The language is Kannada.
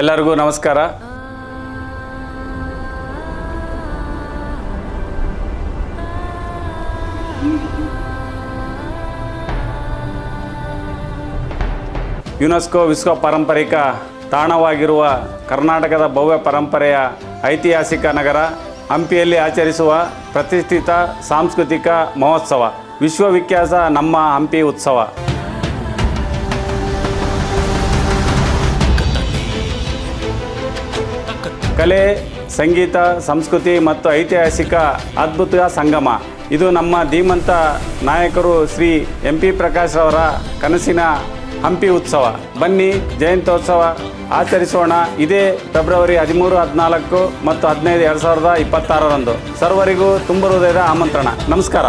ಎಲ್ಲರಿಗೂ ನಮಸ್ಕಾರ. ಯುನೆಸ್ಕೋ ವಿಶ್ವ ಪಾರಂಪರಿಕ ತಾಣವಾಗಿರುವ ಕರ್ನಾಟಕದ ಭವ್ಯ ಪರಂಪರೆಯ ಐತಿಹಾಸಿಕ ನಗರ, ಹಂಪಿಯಲ್ಲಿ ಆಚರಿಸುವ ಪ್ರತಿಷ್ಠಿತ ಸಾಂಸ್ಕೃತಿಕ ಮಹೋತ್ಸವ, ವಿಶ್ವವಿಖ್ಯಾತ ನಮ್ಮ ಹಂಪಿ ಉತ್ಸವ. ಕಲೆ, ಸಂಗೀತ, ಸಂಸ್ಕೃತಿ ಮತ್ತು ಐತಿಹಾಸಿಕ ಅದ್ಭುತ ಸಂಗಮ. ಇದು ನಮ್ಮ ಧೀಮಂತ ನಾಯಕರು ಶ್ರೀ ಎಂ ಪಿ ಪ್ರಕಾಶ್ ಅವರ ಕನಸಿನ ಹಂಪಿ ಉತ್ಸವ. ಬನ್ನಿ ಜಯಂತ್ಯೋತ್ಸವ ಆಚರಿಸೋಣ. ಇದೇ ಫೆಬ್ರವರಿ ಹದಿಮೂರು, ಹದಿನಾಲ್ಕು ಮತ್ತು ಹದಿನೈದು, ಎರಡು ಸಾವಿರದ ಇಪ್ಪತ್ತಾರರಂದು. ಸರ್ವರಿಗೂ ತುಂಬ ಹೃದಯದ ಆಮಂತ್ರಣ. ನಮಸ್ಕಾರ.